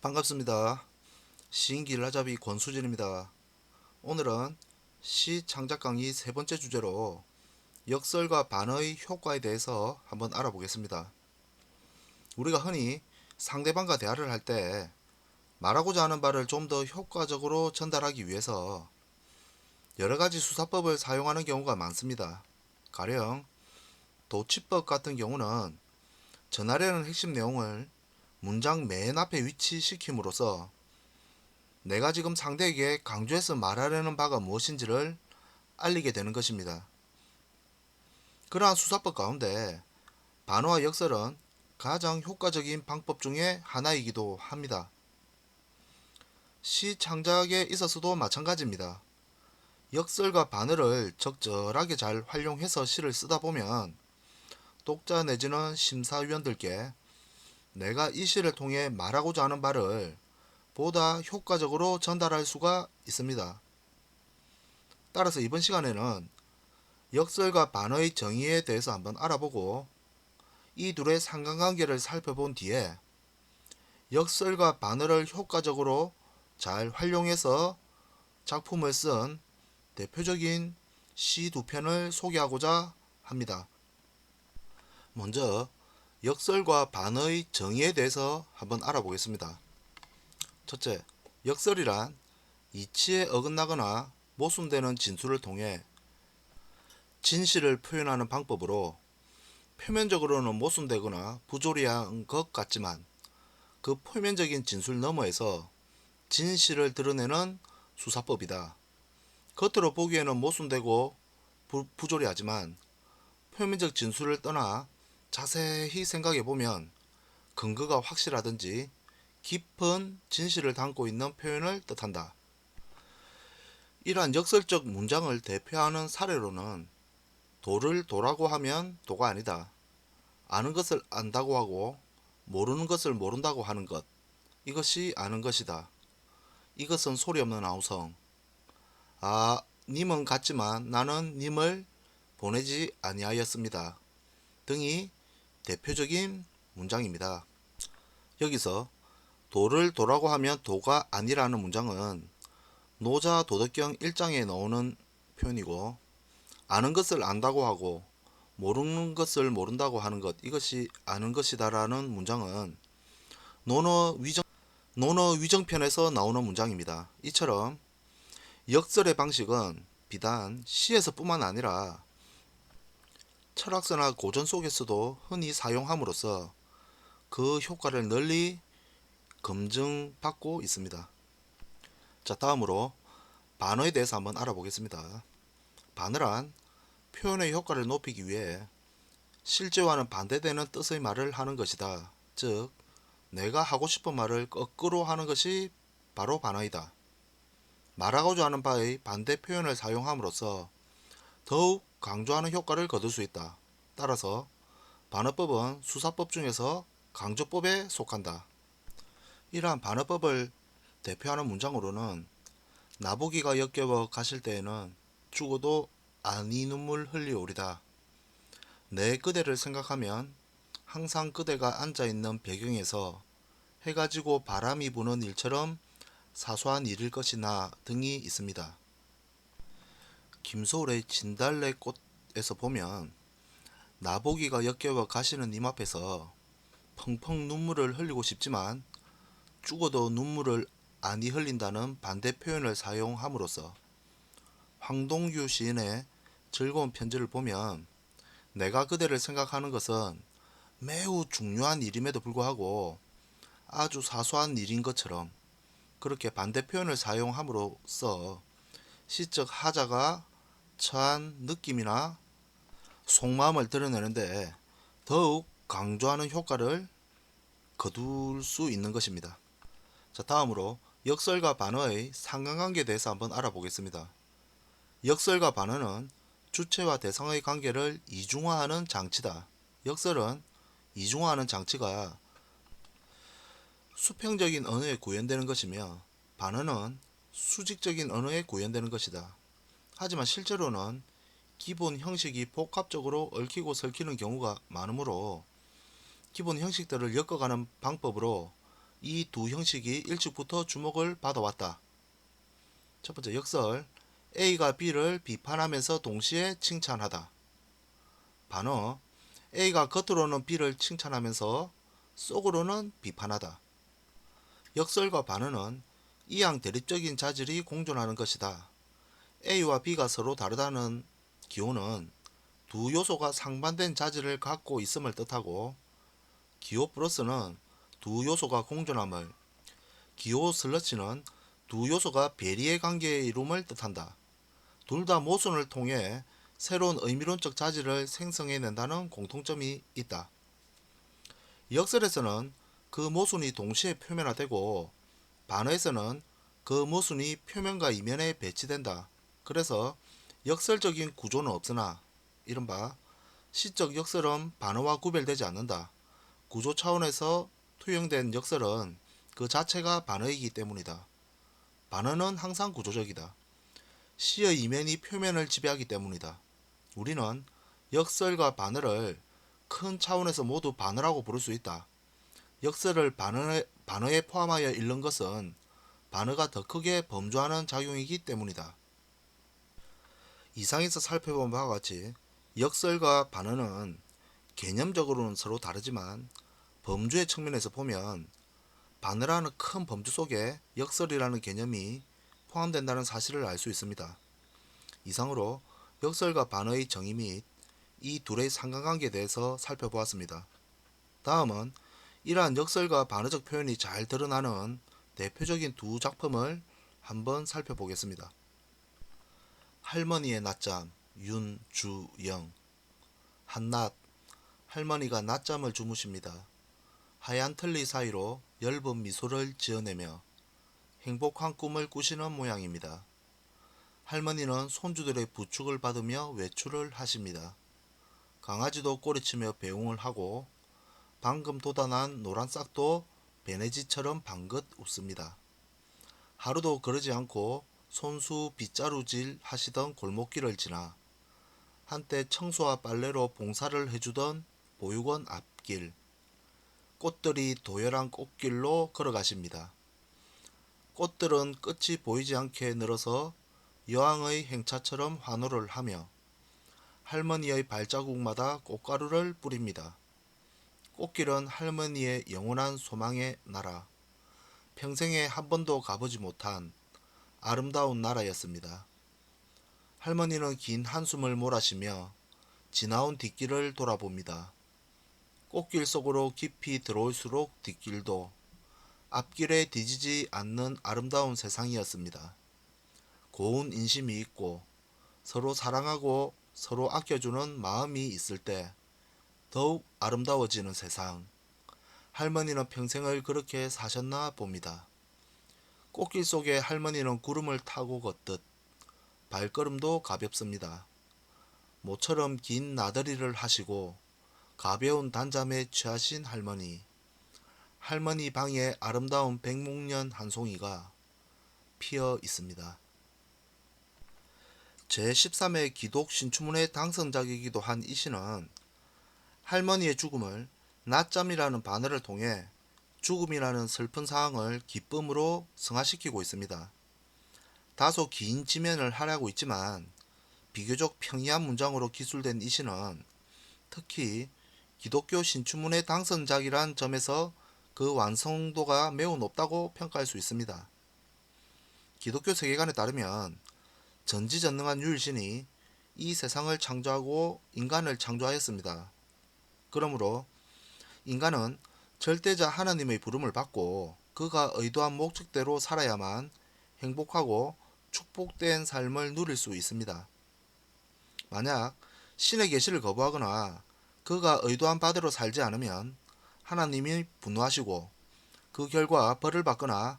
반갑습니다. 시인기 라잡이 권수진입니다. 오늘은 시 창작 강의 세 번째 주제로 역설과 반어의 효과에 대해서 한번 알아보겠습니다. 우리가 흔히 상대방과 대화를 할 때 말하고자 하는 바를 좀 더 효과적으로 전달하기 위해서 여러 가지 수사법을 사용하는 경우가 많습니다. 가령 도치법 같은 경우는 전하려는 핵심 내용을 문장 맨 앞에 위치시킴으로써 내가 지금 상대에게 강조해서 말하려는 바가 무엇인지를 알리게 되는 것입니다. 그러한 수사법 가운데 반어와 역설은 가장 효과적인 방법 중에 하나이기도 합니다. 시 창작에 있어서도 마찬가지입니다. 역설과 반어를 적절하게 잘 활용해서 시를 쓰다 보면 독자 내지는 심사위원들께 내가 이 시를 통해 말하고자 하는 바를 보다 효과적으로 전달할 수가 있습니다. 따라서 이번 시간에는 역설과 반어의 정의에 대해서 한번 알아보고 이 둘의 상관관계를 살펴본 뒤에 역설과 반어를 효과적으로 잘 활용해서 작품을 쓴 대표적인 시 두 편을 소개하고자 합니다. 먼저 역설과 반어의 정의에 대해서 한번 알아보겠습니다. 첫째, 역설이란 이치에 어긋나거나 모순되는 진술을 통해 진실을 표현하는 방법으로 표면적으로는 모순되거나 부조리한 것 같지만 그 표면적인 진술 너머에서 진실을 드러내는 수사법이다. 겉으로 보기에는 모순되고 부, 부조리하지만 표면적 진술을 떠나 자세히 생각해 보면 근거가 확실하든지 깊은 진실을 담고 있는 표현을 뜻한다. 이러한 역설적 문장을 대표하는 사례로는 도를 도라고 하면 도가 아니다. 아는 것을 안다고 하고 모르는 것을 모른다고 하는 것. 이것이 아는 것이다. 이것은 소리 없는 아우성. 아, 님은 같지만 나는 님을 보내지 아니하였습니다. 등이 대표적인 문장입니다. 여기서 도를 도라고 하면 도가 아니라는 문장은 노자 도덕경 1장에 나오는 표현이고 아는 것을 안다고 하고 모르는 것을 모른다고 하는 것 이것이 아는 것이다라는 문장은 논어 위정 논어 위정편에서 나오는 문장입니다. 이처럼 역설의 방식은 비단 시에서뿐만 아니라 철학서나 고전 속에서도 흔히 사용함으로써 그 효과를 널리 검증받고 있습니다. 자, 다음으로 반어에 대해서 한번 알아보겠습니다. 반어란 표현의 효과를 높이기 위해 실제와는 반대되는 뜻의 말을 하는 것이다. 즉, 내가 하고 싶은 말을 거꾸로 하는 것이 바로 반어이다. 말하고자 하는 바의 반대 표현을 사용함으로써 더욱 강조하는 효과를 거둘 수 있다. 따라서 반어법은 수사법 중에서 강조법에 속한다. 이러한 반어법을 대표하는 문장으로는 나보기가 역겨워 가실 때에는 죽어도 아니 눈물 흘리오리다. 내 그대를 생각하면 항상 그대가 앉아있는 배경에서 해가 지고 바람이 부는 일처럼 사소한 일일 것이나 등이 있습니다. 김소울의 진달래 꽃에서 보면 나보기가 역겨워 가시는 님 앞에서 펑펑 눈물을 흘리고 싶지만 죽어도 눈물을 아니 흘린다는 반대 표현을 사용함으로써 황동규 시인의 즐거운 편지를 보면 내가 그대를 생각하는 것은 매우 중요한 일임에도 불구하고 아주 사소한 일인 것처럼 그렇게 반대 표현을 사용함으로써 시적 하자가 처한 느낌이나 속마음을 드러내는데 더욱 강조하는 효과를 거둘 수 있는 것입니다. 자, 다음으로 역설과 반어의 상관관계에 대해서 한번 알아보겠습니다. 역설과 반어는 주체와 대상의 관계를 이중화하는 장치다. 역설은 이중화하는 장치가 수평적인 언어에 구현되는 것이며 반어는 수직적인 언어에 구현되는 것이다. 하지만 실제로는 기본 형식이 복합적으로 얽히고 설키는 경우가 많으므로 기본 형식들을 엮어가는 방법으로 이 두 형식이 일찍부터 주목을 받아왔다. 첫 번째 역설 A가 B를 비판하면서 동시에 칭찬하다. 반어 A가 겉으로는 B를 칭찬하면서 속으로는 비판하다. 역설과 반어는 이양 대립적인 자질이 공존하는 것이다. A와 B가 서로 다르다는 기호는 두 요소가 상반된 자질을 갖고 있음을 뜻하고 기호 플러스는 두 요소가 공존함을 기호 슬러치는 두 요소가 배리의 관계에 이룸을 뜻한다. 둘 다 모순을 통해 새로운 의미론적 자질을 생성해낸다는 공통점이 있다. 역설에서는 그 모순이 동시에 표면화되고 반어에서는 그 모순이 표면과 이면에 배치된다. 그래서 역설적인 구조는 없으나 이른바 시적 역설은 반어와 구별되지 않는다. 구조 차원에서 투영된 역설은 그 자체가 반어이기 때문이다. 반어는 항상 구조적이다. 시의 이면이 표면을 지배하기 때문이다. 우리는 역설과 반어를 큰 차원에서 모두 반어라고 부를 수 있다. 역설을 반어에, 반어에 포함하여 읽는 것은 반어가 더 크게 범주하는 작용이기 때문이다. 이상에서 살펴본 바와 같이 역설과 반어는 개념적으로는 서로 다르지만 범주의 측면에서 보면 반어라는 큰 범주 속에 역설이라는 개념이 포함된다는 사실을 알 수 있습니다. 이상으로 역설과 반어의 정의 및 이 둘의 상관관계에 대해서 살펴보았습니다. 다음은 이러한 역설과 반어적 표현이 잘 드러나는 대표적인 두 작품을 한번 살펴보겠습니다. 할머니의 낮잠 윤주영 한낮 할머니가 낮잠을 주무십니다. 하얀 틀니 사이로 엷은 미소를 지어내며 행복한 꿈을 꾸시는 모양입니다. 할머니는 손주들의 부축을 받으며 외출을 하십니다. 강아지도 꼬리치며 배웅을 하고 방금 돋아난 노란 싹도 베네지처럼 방긋 웃습니다. 하루도 그러지 않고 손수 빗자루질 하시던 골목길을 지나 한때 청소와 빨래로 봉사를 해주던 보육원 앞길 꽃들이 도열한 꽃길로 걸어가십니다. 꽃들은 끝이 보이지 않게 늘어서 여왕의 행차처럼 환호를 하며 할머니의 발자국마다 꽃가루를 뿌립니다. 꽃길은 할머니의 영원한 소망의 나라, 평생에 한 번도 가보지 못한 아름다운 나라였습니다. 할머니는 긴 한숨을 몰아쉬며 지나온 뒷길을 돌아봅니다. 꽃길 속으로 깊이 들어올수록 뒷길도 앞길에 뒤지지 않는 아름다운 세상이었습니다. 고운 인심이 있고 서로 사랑하고 서로 아껴주는 마음이 있을 때 더욱 아름다워지는 세상. 할머니는 평생을 그렇게 사셨나 봅니다. 꽃길 속에 할머니는 구름을 타고 걷듯 발걸음도 가볍습니다. 모처럼 긴 나들이를 하시고 가벼운 단잠에 취하신 할머니. 할머니 방에 아름다운 백목련 한 송이가 피어 있습니다. 제13회 기독 신춘문예 당선작이기도 한 이 시는 할머니의 죽음을 낮잠이라는 반어를 통해 죽음이라는 슬픈 상황을 기쁨으로 승화시키고 있습니다. 다소 긴 지면을 하려고 있지만 비교적 평이한 문장으로 기술된 이 시는 특히 기독교 신춘문예 당선작이란 점에서 그 완성도가 매우 높다고 평가할 수 있습니다. 기독교 세계관에 따르면 전지전능한 유일신이 이 세상을 창조하고 인간을 창조하였습니다. 그러므로 인간은 절대자 하나님의 부름을 받고 그가 의도한 목적대로 살아야만 행복하고 축복된 삶을 누릴 수 있습니다. 만약 신의 계시를 거부하거나 그가 의도한 바대로 살지 않으면 하나님이 분노하시고 그 결과 벌을 받거나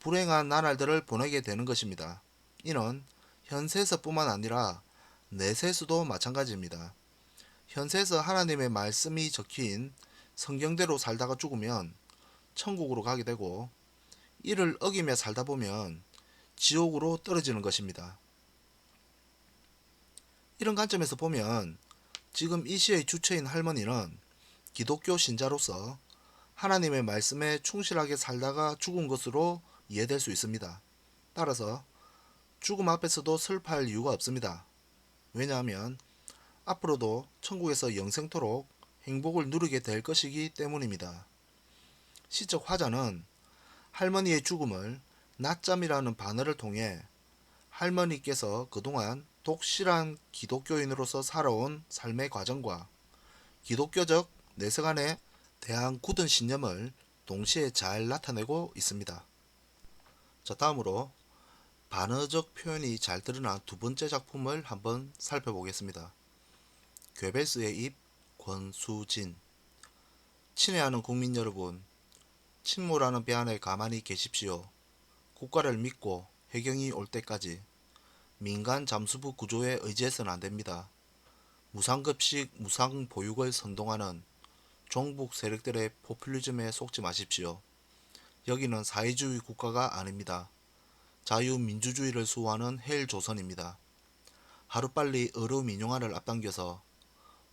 불행한 나날들을 보내게 되는 것입니다. 이는 현세에서뿐만 아니라 내세에서도 마찬가지입니다. 현세에서 하나님의 말씀이 적힌 성경대로 살다가 죽으면 천국으로 가게 되고 이를 어기며 살다 보면 지옥으로 떨어지는 것입니다. 이런 관점에서 보면 지금 이 시의 주체인 할머니는 기독교 신자로서 하나님의 말씀에 충실하게 살다가 죽은 것으로 이해될 수 있습니다. 따라서 죽음 앞에서도 슬퍼할 이유가 없습니다. 왜냐하면 앞으로도 천국에서 영생토록 행복을 누리게 될 것이기 때문입니다. 시적 화자는 할머니의 죽음을 낮잠이라는 반어를 통해 할머니께서 그동안 독실한 기독교인으로서 살아온 삶의 과정과 기독교적 내세관에 대한 굳은 신념을 동시에 잘 나타내고 있습니다. 자, 다음으로 반어적 표현이 잘 드러난 두 번째 작품을 한번 살펴보겠습니다. 괴벨스의 입 권수진 친애하는 국민 여러분 침몰하는 배 안에 가만히 계십시오. 국가를 믿고 해경이 올 때까지 민간 잠수부 구조에 의지해서는 안 됩니다. 무상급식 무상보육을 선동하는 종북 세력들의 포퓰리즘에 속지 마십시오. 여기는 사회주의 국가가 아닙니다. 자유민주주의를 수호하는 헬조선입니다. 하루빨리 의료 민영화를 앞당겨서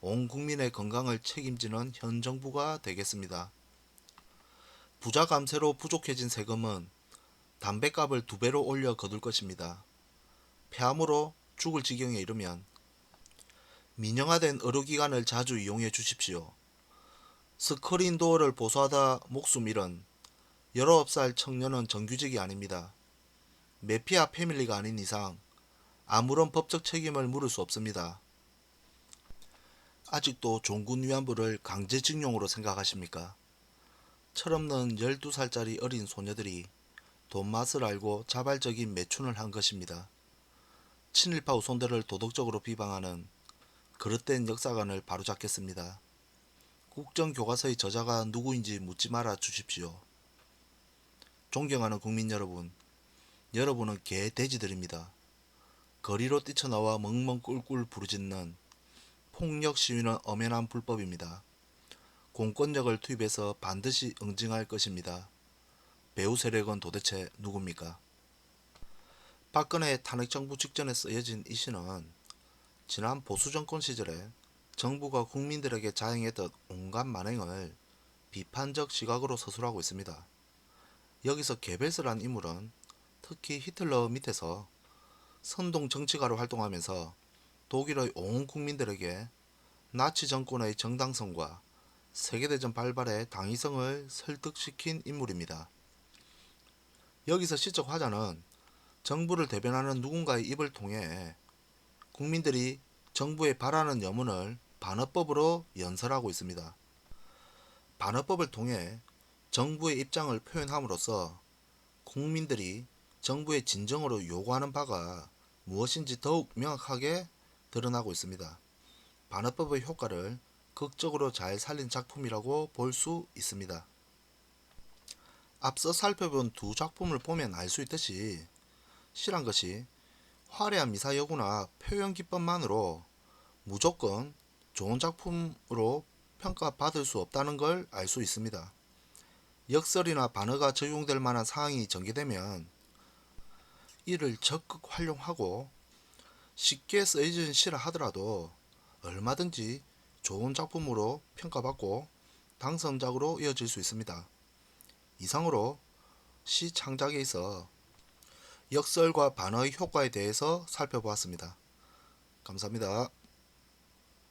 온 국민의 건강을 책임지는 현 정부가 되겠습니다. 부자 감세로 부족해진 세금은 담배값을 두 배로 올려 거둘 것입니다. 폐암으로 죽을 지경에 이르면 민영화된 의료기관을 자주 이용해 주십시오. 스크린 도어를 보수하다 목숨 잃은 19살 청년은 정규직이 아닙니다. 메피아 패밀리가 아닌 이상 아무런 법적 책임을 물을 수 없습니다. 아직도 종군 위안부를 강제징용으로 생각하십니까? 철없는 12살짜리 어린 소녀들이 돈 맛을 알고 자발적인 매춘을 한 것입니다. 친일파 우손들을 도덕적으로 비방하는 그릇된 역사관을 바로잡겠습니다. 국정교과서의 저자가 누구인지 묻지 말아 주십시오. 존경하는 국민 여러분, 여러분은 개 돼지들입니다. 거리로 뛰쳐나와 멍멍 꿀꿀 부르짖는 폭력 시위는 엄연한 불법입니다. 공권력을 투입해서 반드시 응징할 것입니다. 배후 세력은 도대체 누굽니까? 박근혜 탄핵 정부 직전에 쓰여진 이 시는 지난 보수 정권 시절에 정부가 국민들에게 자행했던 온갖 만행을 비판적 시각으로 서술하고 있습니다. 여기서 게벨스란 인물은 특히 히틀러 밑에서 선동 정치가로 활동하면서 독일의 온 국민들에게 나치 정권의 정당성과 세계대전 발발의 당위성을 설득시킨 인물입니다. 여기서 시적 화자는 정부를 대변하는 누군가의 입을 통해 국민들이 정부에 바라는 여문을 반어법으로 연설하고 있습니다. 반어법을 통해 정부의 입장을 표현함으로써 국민들이 정부의 진정으로 요구하는 바가 무엇인지 더욱 명확하게 드러나고 있습니다. 반어법의 효과를 극적으로 잘 살린 작품이라고 볼 수 있습니다. 앞서 살펴본 두 작품을 보면 알 수 있듯이 실한 것이 화려한 미사여구나 표현 기법만으로 무조건 좋은 작품으로 평가받을 수 없다는 걸 알 수 있습니다. 역설이나 반어가 적용될 만한 사항이 전개되면 이를 적극 활용하고 쉽게 쓰여진 시라 하더라도 얼마든지 좋은 작품으로 평가받고 당선작으로 이어질 수 있습니다. 이상으로 시 창작에 있어 역설과 반어의 효과에 대해서 살펴보았습니다. 감사합니다.